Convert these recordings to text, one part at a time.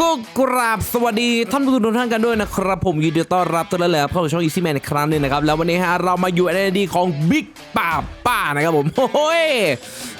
ก็กราบสวัสดีท่านผู้ชมทุกท่านกันด้วยนะครับ ผมยินดีต้อนรับทุกท่านเลยครับเข้าสู่ช่อง Easy Man อีกครั้งหนึงนะครับ แล้ววันนี้ฮะเรามาอยู่ในดีของ Big ป้าป้านะครับผมโอ้ย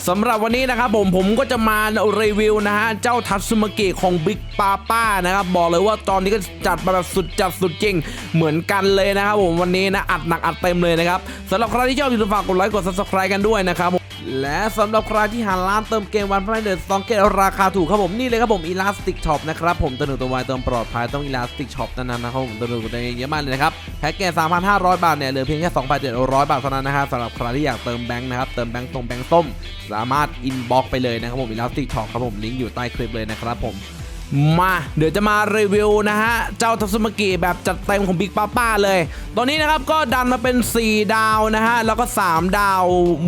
สำหรับวันนี้นะครับผมผมก็จะมารีวิวนะฮะเจ้าทัตสึมากิของ Big ป้าป้านะครับบอกเลยว่าตอนนี้ก็จัดมาแบบสุดจัดสุดจริงเหมือนกันเลยนะครับผมวันนี้นะอัดหนักอัดเต็มเลยนะครับสำหรับใครที่ชอบอย่าลืมฝากกดไลค์กด subscribe กันด้วยนะครับ และสำหรับใครที่หาร้านเติมเกมวันพายเดอนสองเกตราคาถูกครับผมนี่เลยครับผมอีลาสติกช็อปนะครับผมตัวหนึ่งตัววายเติมปลอดภัยต้อง Elastic Shop เท่านั้นนะครับผมตัวหนึ่งตัวเยอะมากเลยนะครับแพ็กเกจ3,500 บาทเนี่ยเหลือเพียงแค่2,700 บาทเท่านั้นนะครับสำหรับใครที่อยากเติมแบงค์นะครับเติมแบงค์ตรงแบงค์ส้ม สามารถอินบ็อกไปเลยนะครับผมอีลาสติกช็อปครับผมลิงก์อยู่ใต้คลิปเลยนะครับผม มาเดี๋ยวจะมารีวิวนะฮะ เจ้าทัสมกิแบบจัดเต็มของบิ๊กป้าป้าเลย ตอนนี้นะครับก็ดันมาเป็น 4 ดาวนะฮะ แล้วก็ 3 ดาว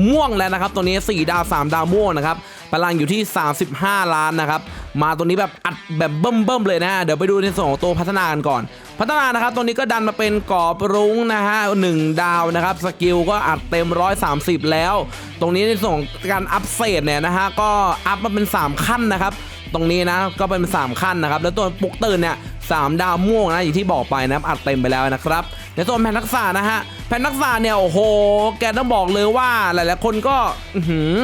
ม่วงแล้วนะครับ ตัวนี้ 4 ดาว 3 ดาวม่วงนะครับพลังอยู่ที่ 35 ล้านนะครับ มาตัวนี้แบบอัดแบบเบิ่มๆเลยนะฮะ เดี๋ยวไปดูในส่วนของตัวพัฒนากันก่อน พัฒนานะครับตัวนี้ก็ดันมาเป็นกรอบรุ้งนะฮะหนึ่งดาวนะครับ สกิลก็อัดเต็ม 130 แล้ว ตรงนี้ในส่วนของการอัพเซตเนี่ยนะฮะ ก็อัพมาเป็น 3 ขั้นนะครับ ตรงนี้นะ ก็เป็น 3 ขั้นนะครับ แล้วตัวปลุกตื่นเนี่ยสามดาวม่วงนะอย่างที่บอกไปนะอัดเต็มไปแล้วนะครับ ในส่วนแผ่นทักษะนะฮะแผ่นทักษะเนี่ยโอ้โห แกต้องบอกเลยว่าหลายๆคนก็หือ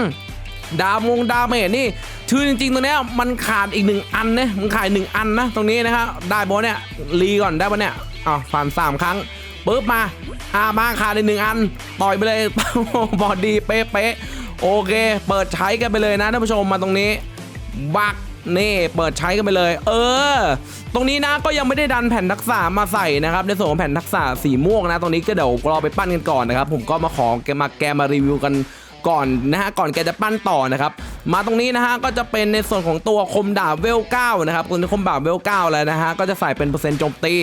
ดาวมงดาวเมจนี่ชื่อจริงๆตรงเนี้ยมันขาดอีกหนึ่งอันนะมันขาดหนึ่งอันนะ ตรงนี้นะครับได้บอเนี่ยรีก่อนได้ปะเนี่ยอ้าวผ่านสามครั้งปุ๊บมาอามาขาดอีกหนึ่งอัน ต่อยไปเลยบอดีเป๊ะๆโอเค เปิดใช้กันไปเลยนะท่านผู้ชมมาตรงนี้บัก นี่เปิดใช้กันไปเลย เออ ตรงนี้นะก็ยังไม่ได้ดันแผ่นทักษะมาใส่นะครับ ในส่วนของแผ่นทักษะสีม่วงนะ ตรงนี้ก็เดี๋ยวรอไปปั้นกันก่อนนะครับ ผมก็มาขอแกมาแกมารีวิวกันก่อนนะฮะก่อนแกจะปั้นต่อนะครับมาตรงนี้นะฮะก็จะเป็นในส่วนของตัวคมดาบเวล9นะครับตัวนี้คมดาบเวล9แล้วนะฮะก็จะใส่เป็นเปอร์เซ็นต์โจมตี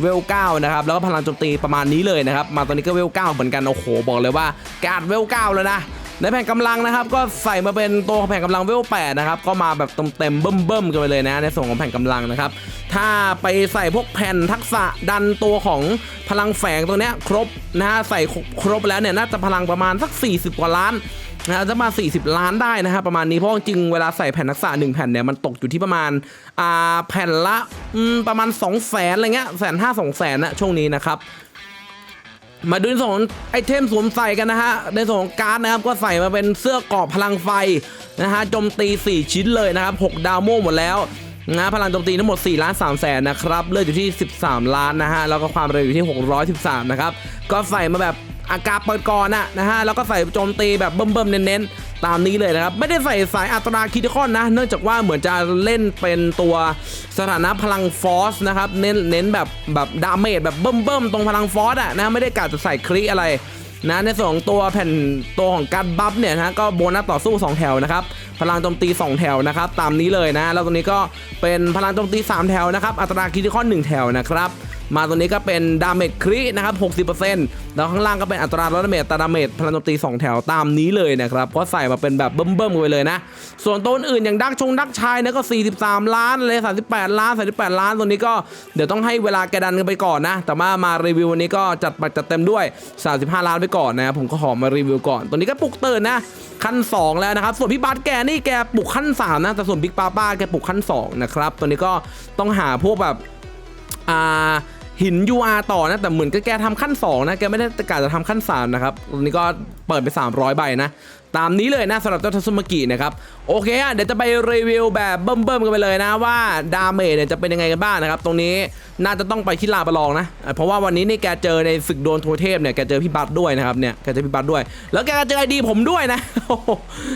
เวล9นะครับแล้วก็พลังโจมตีประมาณนี้เลยนะครับมาตอนนี้ก็เวล9เหมือนกันโอ้โหบอกเลยว่ากอัดเวล9แล้วนะ ในแผ่นกำลังนะครับก็ใส่มาเป็นตัวแผ่นกำลังเวล8นะครับก็มาแบบเต็มๆเบิ่มๆกันไปเลยนะในส่วนของแผ่นกำลังนะครับถ้าไปใส่พวกแผ่นทักษะดันตัวของพลังแฝงตัวเนี้ยครบนะฮะใส่ครบแล้วเนี่ยน่าจะพลังประมาณสัก 40 กว่าล้านนะจะมา 40 ล้านได้นะฮะประมาณนี้เพราะจริงเวลาใส่แผ่นทักษะ1แผ่นเนี่ยมันตกอยู่ที่ประมาณอ่าแผ่นละประมาณ2 0 0แสนอะไรเงี้ยแสนห้าสองแสนนะช่วงนี้นะครับ มาดูในส่วนไอเทมสวมใส่กันนะฮะ ในส่วนของการ์ดนะครับก็ใส่มาเป็นเสื้อกรอบพลังไฟนะฮะโจมตี 4 ชิ้นเลยนะครับ 6 ดาวโม่วงหมดแล้วนะพลังโจมตีทั้งหมด4ล้าน3แสนนะครับ เลือดอยู่ที่ 13 ล้านนะฮะ แล้วก็ความเร็วอยู่ที่ 613 นะครับ ก็ใส่มาแบบ อากาศเปิดก่อนนะนะฮะแล้วก็ใส่โจมตีแบบเบิ่มๆเน้นๆ ตามนี้เลยนะครับ ไม่ได้ใส่สายอัตราคิดคอนนะ เนื่องจากว่าเหมือนจะเล่นเป็นตัวสถานะพลังฟอสนะครับ เน้นเน้นแบบแบบดาเมจแบบเบิ่มๆ ตรงพลังฟอสอะนะไม่ได้กะจะใส่คลิอะไรนะในส่วนของตัวแผ่นตัวของการบัฟเนี่ยนะก็โบนัสต่อสู้ 2 แถวนะครับ พลังโจมตี 2 แถวนะครับ ตามนี้เลยนะ แล้วตรงนี้ก็เป็นพลังโจมตี 3 แถวนะครับ อัตราคิดคอน 1 แถวนะครับ มาตัวนี้ก็เป็นดาเมจครินะครับ 60%แล้วข้างล่างก็เป็นอัตราลดดาเมจตาดาเมจพลังโจมตี 2 แถวตามนี้เลยนะครับก็ใส่มาเป็นแบบเบิ่มๆไปเลยนะ ส่วนตัวอื่นอย่างดักชงดักชายเนี่ยก็ 43 ล้านเลย 38 ล้าน 38 ล้านตัวนี้ก็เดี๋ยวต้องให้เวลาแกดันกันไปก่อนนะ แต่ว่ามารีวิววันนี้ก็จัดไปจัดเต็มด้วย 35 ล้านไปก่อนนะผมก็ขอมารีวิวก่อน ตัวนี้ก็ปลุกตื่นนะขั้น 2 แล้วนะครับ ส่วนพี่บาสแกนี่แกปลุกขั้น 3 นะแต่ส่วนบิ๊กป้าป้าแกปลุกขั้น 2 นะครับ ตัวนี้ก็ต้องหาพวกแบบอ่า หิน UR ต่อนะ แต่เหมือนกับแกทำขั้น 2 นะ แกไม่ได้กะจะทำขั้น 3 นะครับตรงนี้ก็เปิดไป 300 ใบนะ ตามนี้เลยนะสำหรับเจ้าทัสมากินะครับ โอเคอะเดี๋ยวจะไปรีวิวแบบเบิ่มๆกันไปเลยนะ ว่าดาเมจเนี่ยจะเป็นยังไงกันบ้างนะครับ ตรงนี้น่าจะต้องไปที่ลาประลองนะ เพราะว่าวันนี้นี่แกเจอในศึกโดนโทเทพเนี่ยแกเจอพี่บัตด้วยนะครับเนี่ยแกเจอพี่บัตด้วย แล้วแกก็เจอไอดีผมด้วยนะ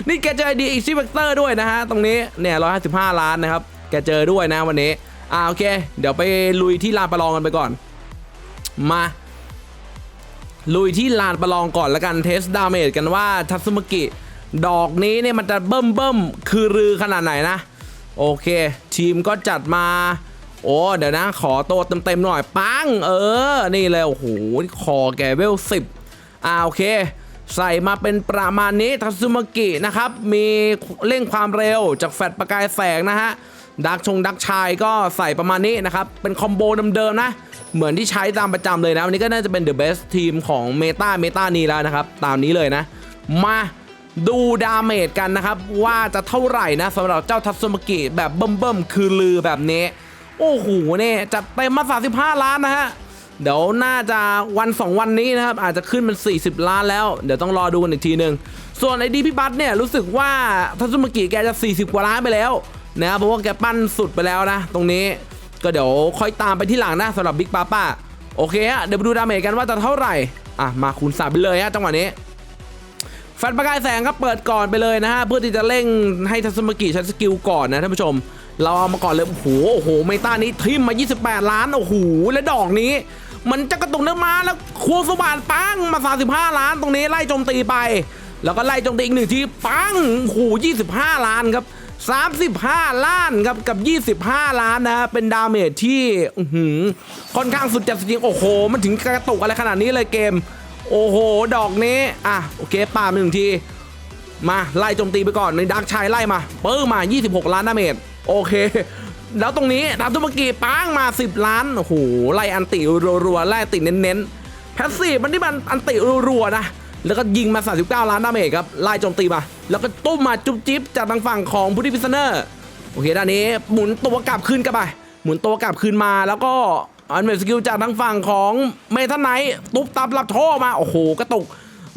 นี่แกเจอไอดีอีซิเวกเตอร์ด้วยนะฮะตรงนี้เนี่ย155ล้านนะครับแกเจอด้วยนะวันนี้ อ่าโอเค เดี๋ยวไปลุยที่ลานประลองกันไปก่อน มา ลุยที่ลานประลองก่อนแล้วกันเทสดาเมจกันว่าทัตสึมากิ ดอกนี้เนี่ยมันจะเบิ่มเบิ่มคือรือขนาดไหนนะ โอเค ทีมก็จัดมา โอ้เดี๋ยวนะ ขอตัวเต็มๆหน่อยปัง เออ นี่เลยโอ้โหคอแกเวลสิบอ่าโอเคใส่มาเป็นประมาณนี้ทัตสึมากินะครับ มีเร่งความเร็วจากแฟลชประกายแสงนะฮะ ดักชงดักชายก็ใส่ประมาณนี้นะครับ เป็นคอมโบเดิมๆนะ เหมือนที่ใช้ตามประจำเลยนะ วันนี้ก็น่าจะเป็น The Best ทีมของเมตาเมตานี้แล้วนะครับ ตามนี้เลยนะ มาดูดาเมจกันนะครับ ว่าจะเท่าไหร่นะสำหรับเจ้าทัตสมกิแบบเบิ่มๆคือลือแบบนี้ โอ้โหเนี่ยจัดเต็มมา 35 ล้านนะฮะเดี๋ยวน่าจะวัน 2 วันนี้นะครับ อาจจะขึ้นเป็น 40 ล้านแล้ว เดี๋ยวต้องรอดูกันอีกทีหนึ่งส่วนไอดีพี่บัตเนี่ยรู้สึกว่าทัศมกิแกจะ 40 กว่าล้านไปแล้ว นะครับเพราะว่าแกปั้นสุดไปแล้วนะ ตรงนี้ก็เดี๋ยวค่อยตามไปที่หลังนะสำหรับบิ๊กป้าป้าโอเคฮะเดี๋ยวไปดูดาเมจกันว่าจะเท่าไหร่อะมาคูณสามไปเลยฮะจังหวะนี้แฟนประกายแสงครับเปิดก่อนไปเลยนะฮะเพื่อที่จะเร่งให้ทัศมกิใช้สกิลก่อนนะท่านผู้ชม เราเอามาก่อนเลยโอ้โหโอ้โหเมตานี้ทิมมา 28 ล้านโอ้โหและดอกนี้ มันจะกระตุกเนื้อมาแล้วควงสว่านปังมา 35 ล้านตรงนี้ไล่โจมตีไป แล้วก็ไล่โจมตีอีกหนึ่งทีปังโอ้โห25 ล้านครับ 35 ล้านครับกับ 25 ล้านนะเป็นดาเมจที่หืค่อนข้างสุดจัดจริงโอ้โห มันถึงกระตุกอะไรขนาดนี้เลยเกม โอ้โห ดอกนี้ อะ โอเคป่าหนึ่งที มา ไล่โจมตีไปก่อนในดักชายไล่มา เปิ้ลมา 26 ล้านดาเมจโอเค แล้วตรงนี้ดาวตุมกีปังมา 10 ล้านโอ้โหไล่อันติรัวๆไล่อันติเน้นๆแพสซีฟมันที่มันอันติรัวๆนะ แล้วก็ยิงมา 39 ล้านดาเมจครับไล่โจมตีมา แล้วก็ตุ้มมาจุ๊บจิ๊บจากทางฝั่งของพุทธิพิซเนอร์โอเคด้านนี้หมุนตัวกลับคืนกลับไปหมุนตัวกลับคืนมาแล้วก็อันเมสกิลจากทางฝั่งของเมทันไนตุ๊บตับรับโชคมาโอ้โหกระตุก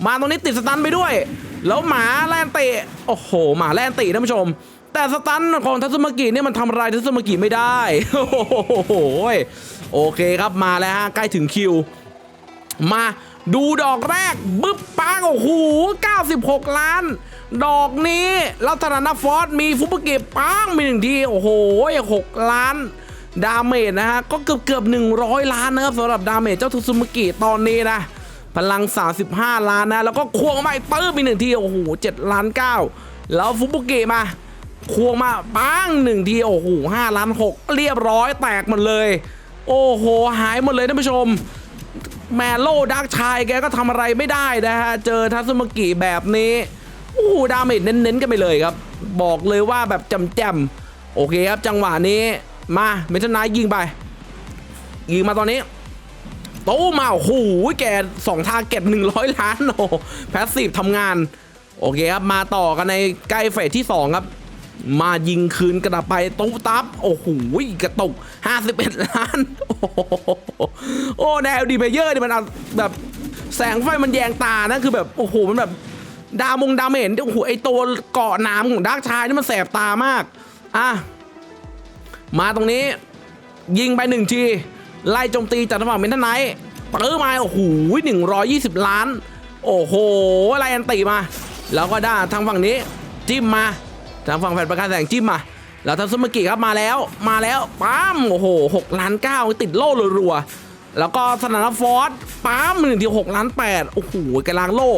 มาตรงนี้ติดสตันไปด้วย แล้วหมาแลนเตะโอ้โหหมาแลนเตะท่านผู้ชม แต่สตันของทัศมากิเนี่ยมันทำอะไรทัศมากิไม่ได้โอ้โหโอเคครับมาแล้วฮะใกล้ถึงคิวมา ดูดอกแรกบึ๊บปังโอ้โห96 ล้าน ดอกนี้แล้วธนานาฟอสมีฟุบเก็บปังมีหนึ่งทีโอ้โห6ล้าน ดาเมจนะฮะ ก็เกือบเกือบ100 ล้านนะครับสำหรับดาเมจเจ้าทุซุมากิตอนนี้นะ พลัง 35 ล้านนะ แล้วก็ควงมาอีกปื้มมีหนึ่งทีโอ้โห7ล้าน 9 แล้วฟุบุเกะมาควงมาปังหนึ่งทีโอ้โห5ล้าน6เรียบร้อยแตกหมดเลย โอ้โห หายหมดเลยท่านผู้ชม แมโลดักชายแกก็ทำอะไรไม่ได้นะฮะ เจอทัศมากิแบบนี้ โอ้โหดาเมจเน้นๆกันไปเลยครับ บอกเลยว่าแบบจำๆโอเคครับจังหวะนี้มาเมทันนายยิงไป ยิงมาตอนนี้โตมาโอ้โหแกสองทาร์เก็ตหนึ่งร้อยล้านโอ้แพสซีฟทำงาน โอเคครับ มาต่อกันในใกล้เฟสที่ 2 ครับ มายิงคืนกระไปตุ๊บตับโอ้โหกระตุก51 ล้าน โอ้โหโอ้แนวดีเพเยอร์นี่มันเอาแบบแสงไฟมันแยงตานะคือแบบโอ้โหมันแบบดามงดาเมจโอ้โหไอตัวเกาะน้ำของดาร์กชายนี่มันแสบตามากอะมาตรงนี้ ยิงไปหนึ่งทีไล่โจมตีจากทางฝั่งเมนทไนท์เปิดมาโอ้โหหนึ่งร้อยยี่สิบล้าน โอ้โหไล่อันตีมา แล้วก็ได้ทางฝั่งนี้ จิ้มมา ทางฝั่งแผ่นประกายแสงจิ้มมาแล้วทางซุมกิครับมาแล้วมาแล้วปั๊มโอ้โหหกล้านเก้าติดโล่รัวๆแล้วก็สนามฟอร์สปั๊มหนึ่งทีหกล้านแปดโอ้โหกล้างโล่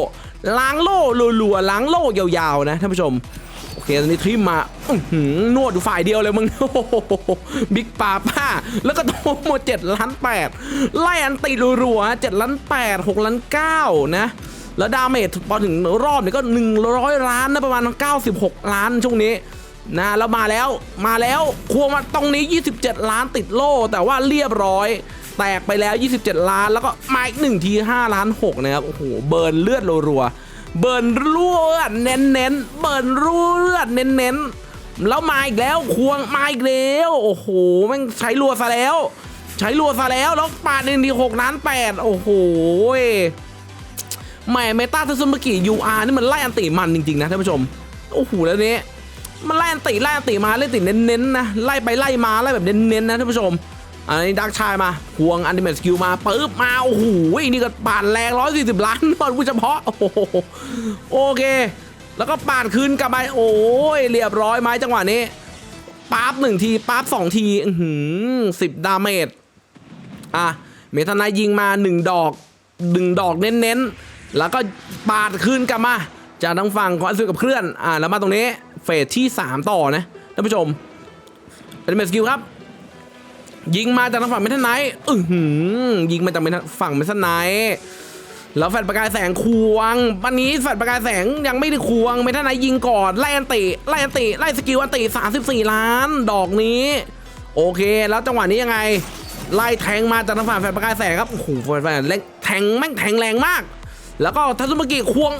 ล้างโล่รัวๆล้างโล่ยาวๆนะท่านผู้ชมโอเคตอนนี้ทริมมาอื้อหือนวดอยู่ฝ่ายเดียวเลยมึงโอ้โหบิ๊กป้าป้า แล้วก็โทหมดเจ็ดล้านแปดไล่อันตีรัวๆเจ็ดล้านแปดหกล้านเก้านะ แล้วดาเมจพอถึงรอบเนี้ก็ 100 ล้านนะประมาณ 96 ล้านช่วงนี้นะแล้วมาแล้วมาแล้วควงมาตรงนี้ 27 ล้านติดโล่ แต่ว่าเรียบร้อย แตกไปแล้ว 27 ล้านแล้วก็มาอีกหนึ่งที 5 ล้าน 6 นะครับ โอ้โห เบิร์นเลือดรัวๆเบิร์นเลือดเน้นเบิร์นเลือดเน้นๆแล้วมาอีกแล้วควงมาอีกแล้วโอ้โหแม่งใช้รัวซะแล้ว ใช้รัวซะแล้วแล้วปาดหนึ่งที6ล้าน8โอ้โห แม่เมตาทัศนมกิยูอาร์นี่มันไล่อันติมันจริงๆนะท่านผู้ชม โอ้โหแล้วนี้มันไล่อันติไล่อันติมาไล่ติเน้นๆนะไล่ไปไล่มาไล่แบบเน้นๆนะท่านผู้ชมอันนี้ดักชายมาควงอันดิเมตสกิลมาปึ๊บมาโอ้โหนี่ก็ปาดแรง140ล้านตอนผู้เฉพาะโอ้โหโอเค แล้วก็ปาดคืนกลับไปโอ้ยเรียบร้อยไหมจังหวะนี้ปั๊บหนึ่งทีปั๊บสองทีอือหือสิบดาเมจอะเมทานายยิงมา1ดอกดึงดอกเน้นๆ แล้วก็ปาดคืนกลับมา จากทางฝั่งของอันซุกับเคลื่อน อ่า แล้วมาตรงนี้ เฟสที่ 3 ต่อนะท่านผู้ชมเป็นเมสกิลครับ ยิงมาจากทางฝั่งเมทันไนท์อือหือยิงมาจากฝั่งเมทันไนท์แล้วแฟดประกายแสงควงวันนี้แฟดประกายแสงยังไม่ได้ควงเมทันไนท์ยิงก่อนไล่อันติไล่อันติไล่สกิลอันติ34 ล้าน ดอกนี้ โอเค แล้วจังหวะนี้ยังไงไล่แทงมาจากทางฝั่งแฟนประกายแสงครับโอ้โหแฟนแทงแม่งแทงแรงมาก แล้วก็ทัศมกิควง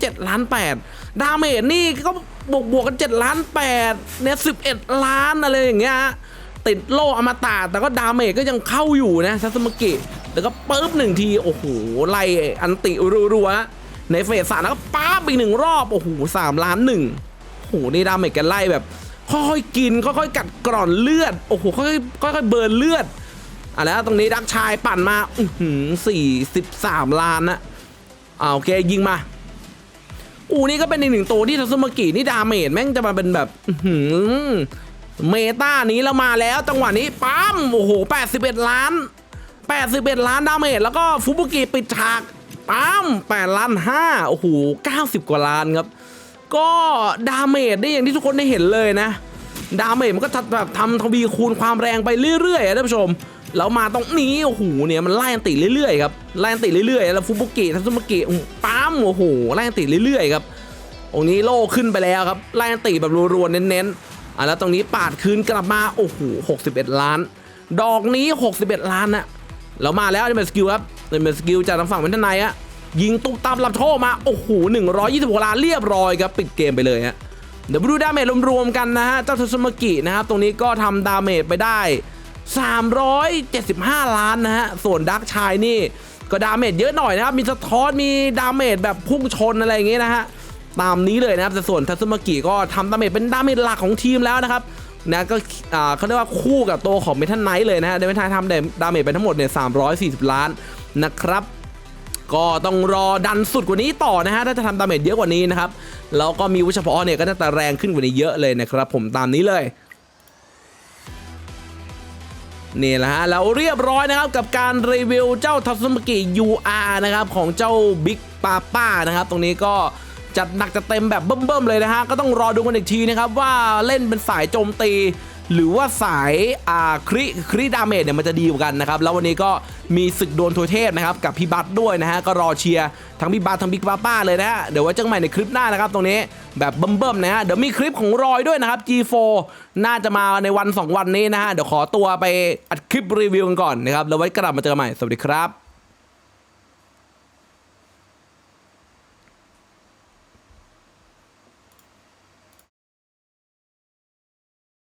เจ็ดล้านแปดดาเมจนี่ก็บวกบวกกันเจ็ดล้านแปดเนี่ยสิบเอ็ดล้านอะไรอย่างเงี้ยติดโล่อมตะแต่ก็ดาเมจก็ยังเข้าอยู่นะทัสมกิแล้วก็ปึ๊บหนึ่งที โอ้โหไล่อันติรัวๆในเฟสสามแล้วก็ป๊าบอีกหนึ่งรอบ โอ้โหสามล้านหนึ่งโอ้โหนี่ดาเมจกันไล่แบบ ค่อยๆกิน ค่อยๆกัดกร่อนเลือด โอ้โหค่อยๆค่อยๆเบิร์นเลือดอะแล้วตรงนี้ดักชายปั่นมา อือหือสี่สิบสามล้านนะ อ่าโอเคยิงมา อูนี่ก็เป็นอีกหนึ่งตัวที่ทัสมากินี่ดาเมจแม่งจะมาเป็นแบบหือเมตานี้แล้วมาแล้วจังหวะนี้ปั๊มโอ้โห 81 ล้าน 81 ล้านดาเมจแล้วก็ฟุบุกิปิดฉากปั๊ม8ล้าน5โอ้โห 90 กว่าล้านครับ ก็ดาเมจได้อย่างที่ทุกคนได้เห็นเลยนะ ดาเมจมันก็ทำแบบทำทวีคูณความแรงไปเรื่อยๆอะท่านผู้ชม แล้วมาตรงนี้โอ้โหเนี่ยมันไล่อันติเรื่อยๆครับไล่อันติเรื่อยๆแล้วฟุบุกิทัตสึมากิปั๊มโอ้โหไล่อันติเรื่อยๆครับองนี้โล่ขึ้นไปแล้วครับไล่อันติแบบรัวๆเน้นๆอะแล้วตรงนี้ปาดคืนกลับมาโอ้โห61 ล้าน ดอกนี้ 61 ล้านนะแล้วมาแล้วนี่เป็นสกิลครับนี่เป็นสกิลจากทางฝั่งเวนทนายอะยิงตุ๊บตับรับโชคมาโอ้โห126ล้านเรียบร้อยครับปิดเกมไปเลยฮะเดี๋ยวไปดูดาเมจรวมๆกันนะฮะเจ้าทัสมากินะครับตรงนี้ก็ทำดาเมจไปได้ 375 ล้านนะฮะ ส่วนดักชายนี่ก็ดาเมจเยอะหน่อยนะครับ มีสะท้อน มีดาเมจแบบพุ่งชนอะไรอย่างเงี้ยนะฮะ ตามนี้เลยนะครับแต่ส่วนทัสมากิก็ทำดาเมจเป็นดาเมจหลักของทีมแล้วนะครับนะก็อ่าเขาเรียกว่าคู่กับตัวของเมทัลไนท์เลยนะฮะเดเมทัลทำดาเมจไปทั้งหมดเนี่ย340 ล้านนะครับก็ต้องรอดันสุดกว่านี้ต่อนะฮะถ้าจะทำดาเมจเยอะกว่านี้นะครับแล้วก็มีวุฒิเฉพาะเนี่ยก็น่าจะแรงขึ้นกว่านี้เยอะเลยนะครับผมตามนี้เลย นี่แหละฮะแล้วเรียบร้อยนะครับกับการรีวิวเจ้าทัสมกิ UR นะครับของเจ้าบิ๊กปาป้านะครับตรงนี้ก็จัดหนักจัดเต็มแบบเบิ่มๆเลยนะฮะก็ต้องรอดูกันอีกทีนะครับว่าเล่นเป็นสายโจมตี หรือว่าสายอ่าคริคริดาเมจเนี่ยมันจะดีกว่ากันนะครับ แล้ววันนี้ก็มีศึกโดวลทวเทพนะครับกับพี่บัตด้วยนะฮะก็รอเชียร์ทั้งพี่บัตทั้งบิ๊กป้าป้าเลยนะฮะเดี๋ยวไว้เจอกันใหม่ในคลิปหน้านะครับตรงนี้แบบเบิ่มๆนะฮะเดี๋ยวมีคลิปของรอยด้วยนะครับ G4 น่าจะมาในวัน 2 วันนี้นะฮะเดี๋ยวขอตัวไปอัดคลิปรีวิวกันก่อนนะครับแล้วไว้กลับมาเจอกันใหม่สวัสดีครับ